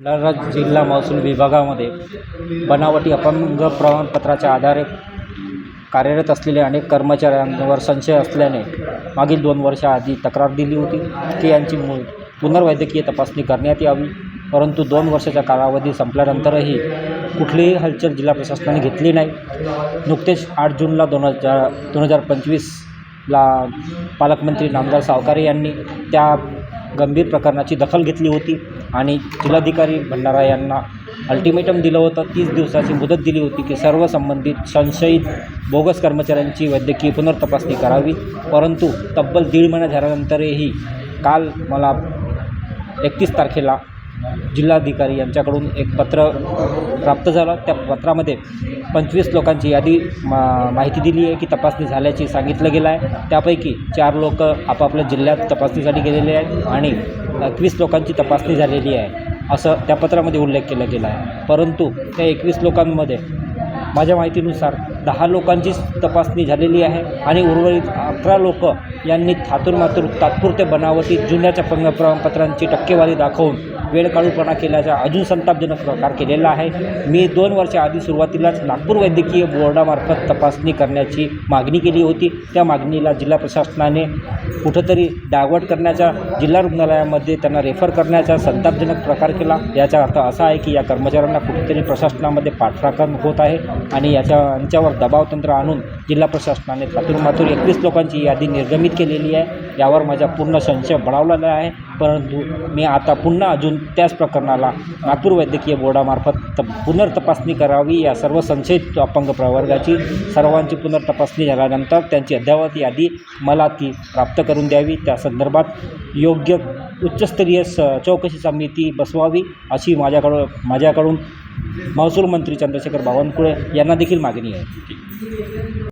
भंडारा जिल्हा महसूल विभागामध्ये बनावटी अपंग प्रमाणपत्राच्या आधारे कार्यरत असलेले अनेक कर्मचाऱ्यांवर संशय असल्याने मागील दोन वर्षाआधी तक्रार दिली होती की यांची मु पुनर्वैद्यकीय तपासणी करण्यात यावी. परंतु दोन वर्षाचा कालावधी संपल्यानंतरही कुठलीही हालचाल जिल्हा प्रशासनाने घेतली नाही. नुकतेच आठ जूनला दोन हजार दोन हजार पंचवीसला पालकमंत्री नामदार सावकारे यांनी त्या गंभीर प्रकरणाची दखल घेतली होती आणि जिल्हाधिकारी भंडारा यांना अल्टिमेटम दिलं होतं. तीस दिवसाची मुदत दिली होती की सर्व संबंधित संशयित बोगस कर्मचाऱ्यांची वैद्यकीय पुनर्तपासणी करावी. परंतु तब्बल दीड महिना झाल्यानंतरही काल मला एकतीस तारखेला जिल्हाधिकारी यांच्याकडून एक पत्र प्राप्त झालं. त्या पत्रामध्ये पंचवीस लोकांची यादी मा माहिती दिली आहे की तपासणी झाल्याची सांगितलं गेलं आहे. त्यापैकी चार लोक आपापल्या जिल्ह्यात तपासणीसाठी गेलेले आहेत आणि एकवीस लोकांची तपासणी झालेली आहे असं त्या पत्रामध्ये उल्लेख केला गेला आहे. परंतु त्या एकवीस लोकांमध्ये माझ्या माहितीनुसार दहा लोकांचीच तपासणी झालेली आहे आणि उर्वरित अकरा लोक यांनी थातूरमातूर तात्पुरते बनावटी जुन्याच्या पंग प्रमाणपत्रांची टक्केवारी दाखवून वेळकाळूपणा केल्याचा अजून संतापजनक प्रकार केलेला आहे. मी दोन वर्षाआधी सुरुवातीलाच नागपूर वैद्यकीय बोर्डामार्फत तपासणी करण्याची मागणी केली होती. त्या मागणीला जिल्हा प्रशासनाने कुठंतरी डायवर्ट करण्याचा जिल्हा रुग्णालयामध्ये त्यांना रेफर करण्याचा संतापजनक प्रकार केला. याचा अर्थ असा आहे की या कर्मचाऱ्यांना कुठेतरी प्रशासनामध्ये पाठराखण होत आहे आणि याच्या यांच्यावर दबाव तंत्र आणून जिल्हा प्रशासनाने थातूरमातूर एकवीस लोकांची यादी निर्गमित केलेली आहे. यावर माझा पूर्ण संशय बळावलेला आहे. परंतु मी आता पुन्हा अजून त्याच प्रकरणाला नागपूर वैद्यकीय बोर्डामार्फत त पुनर्तपासणी करावी या सर्व संशयित अपंग प्रवर्गाची सर्वांची पुनर्तपासणी झाल्यानंतर त्यांची अद्ययावत यादी मला ती प्राप्त करून द्यावी. त्या संदर्भात योग्य उच्चस्तरीय स चौकशी समिती बसवावी अशी माझ्याकडं माझ्याकडून महसूल मंत्री चंद्रशेखर बावनकुळे यांना देखील मागणी आहे.